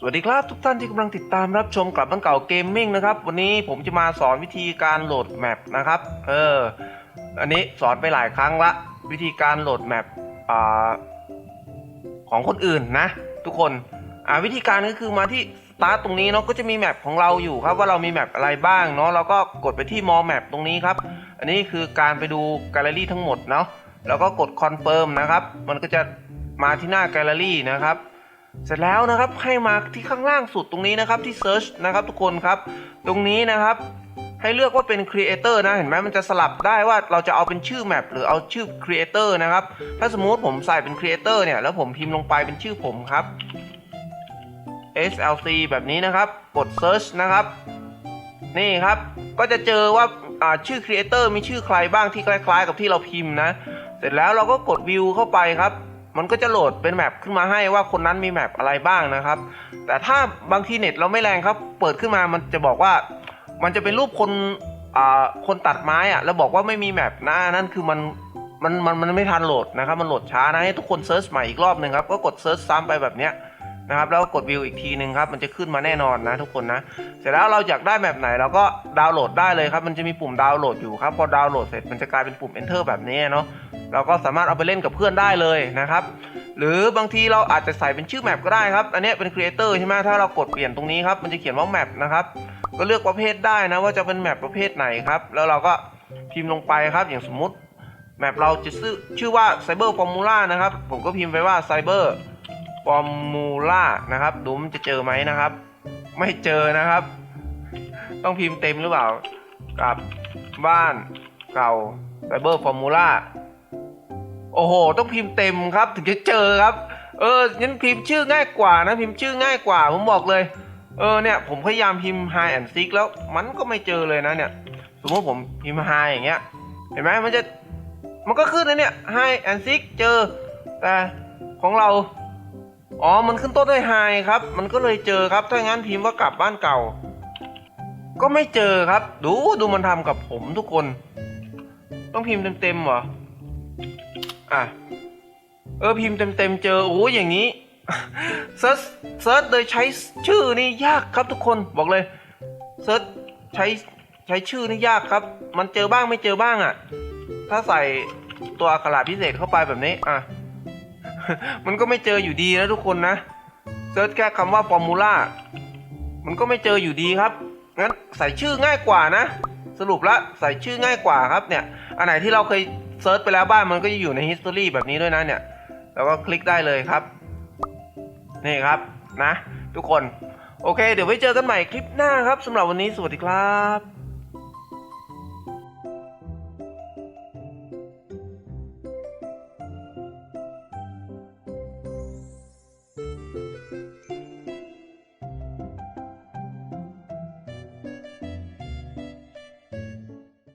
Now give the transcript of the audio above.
สวัสดีครับทุกท่านที่กำลังติดตามรับชมกลับบ้านเก่าเกมมิ่งนะครับ วันนี้ผมจะมาสอนวิธีการโหลดแมปนะครับ เออ อันนี้สอนไปหลายครั้งละ วิธีการโหลดแมปอ่าของคนอื่นนะ ทุกคน อ่าวิธีการก็คือมาที่สตาร์ตตรงนี้เนาะก็จะมีแมปของเราอยู่ครับ ว่าเรามีแมปอะไรบ้างเนาะเราก็กดไปที่มอแมปตรงนี้ครับ อันนี้คือการไปดูแกลเลอรี่ทั้งหมดเนาะแล้วก็กดคอนเฟิร์มนะครับ มันก็จะมาที่หน้าแกลเลอรี่นะครับ เสร็จแล้วนะครับให้มาที่ข้างล่างสุดตรงนี้นะครับที่ Search นะครับทุกคนครับ ตรงนี้นะครับให้เลือกว่าเป็น Creator นะเห็นไหมมันจะสลับได้ว่าเราจะเอาเป็นชื่อแมปหรือเอาชื่อ Creator นะครับ ถ้าสมมุติผมใส่เป็น Creator เนี่ย แล้วผมพิมพ์ลงไปเป็นชื่อผมครับ SLC แบบนี้นะครับ กด Search นะครับ นี่ครับ ก็จะเจอว่าาชื่อ Creator มีชื่อใครบ้างที่คล้ายๆ กับที่เราพิมพ์นะ เสร็จแล้วเราก็กด View เข้าไปครับ มันก็จะโหลดเป็นแมปขึ้นมาให้ว่าคนนั้นมีแมปอะไรบ้างนะครับ แต่ถ้าบางทีเน็ตเราไม่แรงครับ เปิดขึ้นมามันจะบอกว่า มันจะเป็นรูปคนคนตัดไม้อะแล้วบอกว่าไม่มีแมปนะนั่นคือมันมันมันมันไม่ทันโหลดนะครับ มันโหลดช้านะให้ทุกคนเซิร์ชใหม่อีกรอบหนึ่งครับ ก็กดเซิร์ชซ้ำไปแบบเนี้ย นะครับแล้วกดวิวอีกทีหนึ่งครับมันจะขึ้นมาแน่นอนนะทุกคนนะเสร็จแล้วเราอยากได้แมปไหนเราก็ดาวน์โหลดได้เลยครับมันจะมีปุ่มดาวน์โหลดอยู่ครับพอดาวน์โหลดเสร็จมันจะกลายเป็นปุ่ม enter แบบนี้เนาะเราก็สามารถเอาไปเล่นกับเพื่อนได้เลยนะครับหรือบางทีเราอาจจะใส่เป็นชื่อแมปก็ได้ครับ อันนี้เป็น creator ใช่ไหมถ้าเรากดเปลี่ยนตรงนี้ครับมันจะเขียนว่าแมปนะครับก็เลือกประเภทได้นะว่าจะเป็นแมปประเภทไหนครับแล้วเราก็พิมพ์ลงไปครับอย่างสมมุติแมปเราจะชื่อชื่อว่า Cyber Formula นะครับผมก็พิมพ์ไปว่า Cyber Formula นะครับดูมันจะเจอไหมนะครับ ไม่เจอนะครับ ต้องพิมพ์เต็มหรือเปล่า กับบ้านเก่า Cyber Formula โอ้โห ต้องพิมพ์เต็มครับ ถึงจะเจอครับ เอองั้นพิมพ์ชื่อง่ายกว่านะ พิมพ์ชื่อง่ายกว่า ผมบอกเลย เออเนี่ย ผมพยายามพิมพ์ high and seek แล้วมันก็ไม่เจอเลยนะเนี่ย สมมติผมพิมพ์ high อย่างเงี้ย เห็นไหมมันจะ มันก็ขึ้นนะเนี่ย high and seek เจอ แต่ของเรา อ๋อ มันขึ้นต้นด้วย high ครับ มันก็เลยเจอครับ ถ้างั้นพิมพ์ว่ากลับบ้านเก่า ก็ไม่เจอครับ ดูดูมันทำกับผมทุกคน ต้องพิมพ์เต็มๆเหรอ อะ เออพิมพ์เต็มๆเจอ โอ้ยอย่างนี้เซิร์ชเซิร์ชโดยใช้ชื่อนี่ยากครับทุกคนบอกเลยเซิร์ชใช้ใช้ชื่อนี่ยากครับ มันเจอบ้างไม่เจอบ้างอะ่ะ ถ้าใส่ตัวอักขระพิเศษเข้าไปแบบนี้อะ มันก็ไม่เจออยู่ดีนะทุกคนนะเซิร์ชแค่คำว่าฟอร์มูล่ามันก็ไม่เจออยู่ดีครับงั้นใส่ชื่อง่ายกว่านะ สรุปละใส่ชื่อง่ายกว่าครับเนี่ยอันไหนที่เราเคยเซิร์ชไปแล้วบ้างมันก็จะอยู่ใน history แบบนี้ด้วยนะเนี่ยแล้วก็คลิกได้เลยครับ นี่ครับนะ ทุกคน โอเค เดี๋ยวไว้เจอกันใหม่คลิปหน้าครับสำหรับวันนี้สวัสดีครับ